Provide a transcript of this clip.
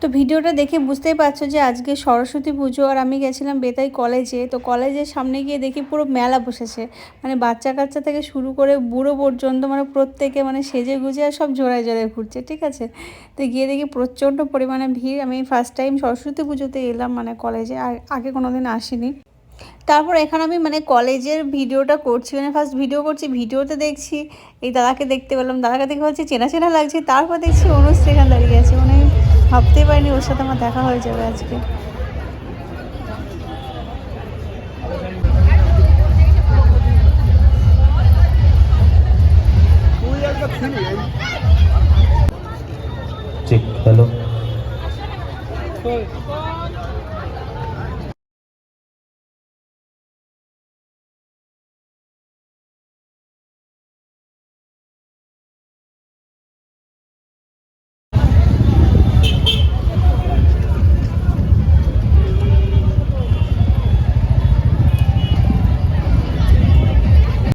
তো ভিডিওটা দেখে বুঝতেই পারছ যে আজকে সরস্বতী পুজো আর আমি গেছিলাম বেতাই কলেজে। তো কলেজের সামনে গিয়ে দেখি পুরো মেলা বসেছে। মানে বাচ্চা কাচ্চা থেকে শুরু করে বুড়ো পর্যন্ত মানে প্রত্যেকে মানে সেজে গুজে আর সব জোড়ায় জোড়ায় ঘুরছে, ঠিক আছে? তো গিয়ে দেখি প্রচণ্ড পরিমাণে ভিড়। আমি ফার্স্ট টাইম সরস্বতী পুজোতে এলাম মানে কলেজে, আর আগে কোনো দিন আসিনি। তারপর এখানে আমি মানে কলেজের ভিডিওটা করছি মানে ফার্স্ট ভিডিও করছি, ভিডিওতে দেখছি। এই দাদাকে দেখতে পেলাম, দাদাকে দেখে হচ্ছে চেনা চেনা লাগছে? তারপর দেখছি এখানে দাঁড়িয়ে আছে। ভাবতেই পারিনি ওর সাথে আমার দেখা হয়ে যাবে আজকে। Check hello.